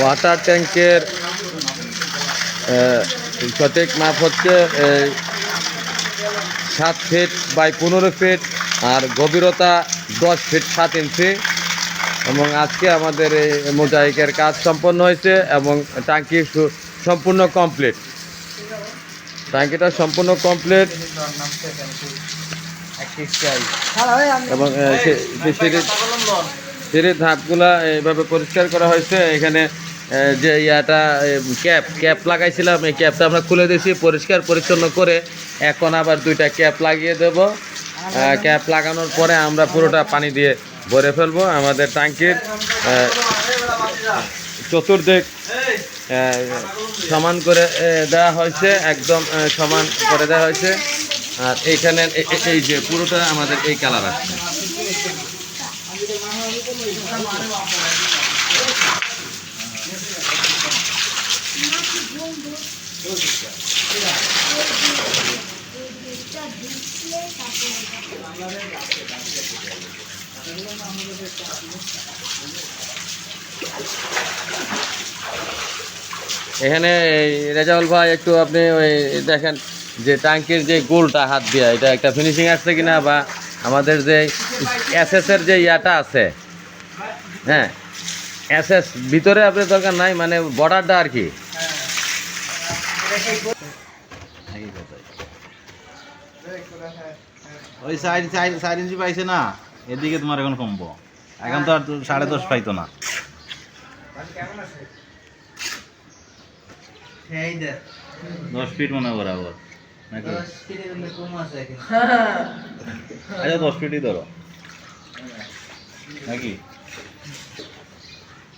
Water ট্যাঙ্কের সঠিক মাপ হচ্ছে সাত ফিট বাই পনেরো ফিট আর গভীরতা দশ ফিট সাত ইঞ্চি এবং আজকে আমাদের এই মোজাইকের কাজ সম্পন্ন হয়েছে এবং ট্যাঙ্কি সম্পূর্ণ কমপ্লিট ট্যাঙ্কিটা সম্পূর্ণ কমপ্লিট এবং সিঁড়ির ধাপগুলা এইভাবে পরিষ্কার করা হয়েছে। এখানে যে ইয়াটা ক্যাপ ক্যাপ লাগাইছিলাম, এই ক্যাপটা আমরা খুলে দিয়েছি, পরিষ্কার, পরিচ্ছন্ন করে এখন আবার দুইটা ক্যাপ লাগিয়ে দেব। ক্যাপ লাগানোর পরে আমরা পুরোটা পানি দিয়ে ভরে ফেলব। আমাদের ট্যাঙ্কির চতুর্দিক সমান করে দেওয়া হয়েছে, একদম সমান করে দেওয়া হয়েছে। আর এইখানে এই যে পুরোটা আমাদের এই কালার আসছে। এখানে রেজাউল ভাই একটু আপনি ওই দেখেন যে ট্যাঙ্কির যে গোলটা হাত দিয়া, এটা একটা ফিনিশিং আসছে কিনা বা আমাদের যে এসএস এর যে ইয়াটা আছে হ্যাঁ এসএস ভিতরে আপনার দরকার নাই মানে বর্ডারটা আর কি। ওই সাইড সাইড সাইড ইঞ্চি পাইছে না এদিকে তোমার এখন কমবো। এখন তো আর সাড়ে দশ পাইতো না। দশ ফিট মনে হয় বরাবর নাকি? আচ্ছা দশ ফিটই ধরো। নাকি ওরা কাম করছে দশ ফিটে। এ-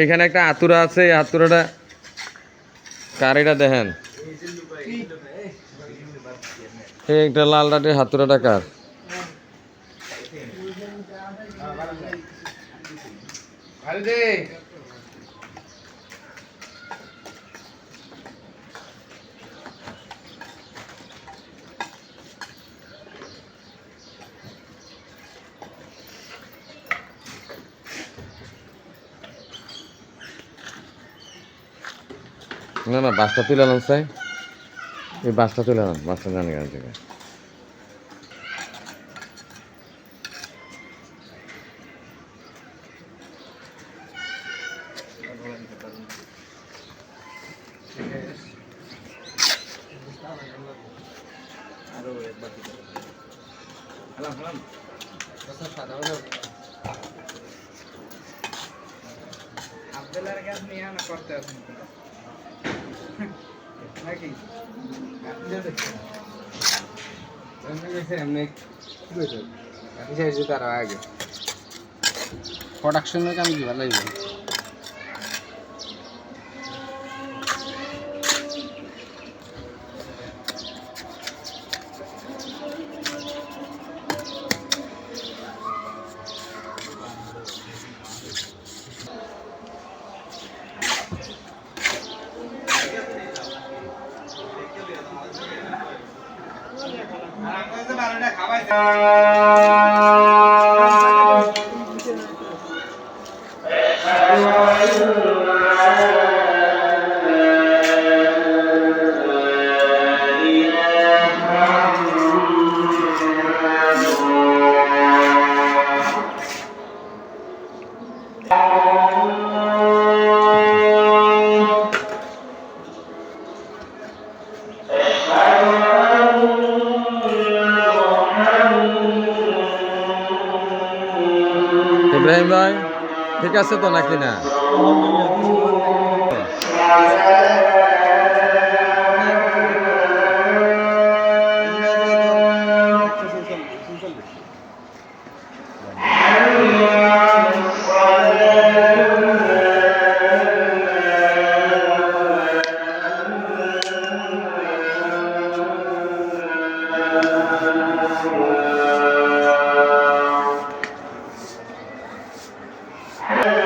এখানে একটা আতুরা আছে এই হাতুড়াটা কার এটা দেখেন? এই একটা লাল ডাটের হাতুরাটা কার? না না বাসটা তুলে আনলাম স্যার। এই বাসটা তুলে আনান বাসটা জানি গান থেকে। নাকি প্রোডাকশনের কাম কি ভালো লাগবে ইব্রাহিম ঠিক আছে তো নাকি না Yeah. Yes.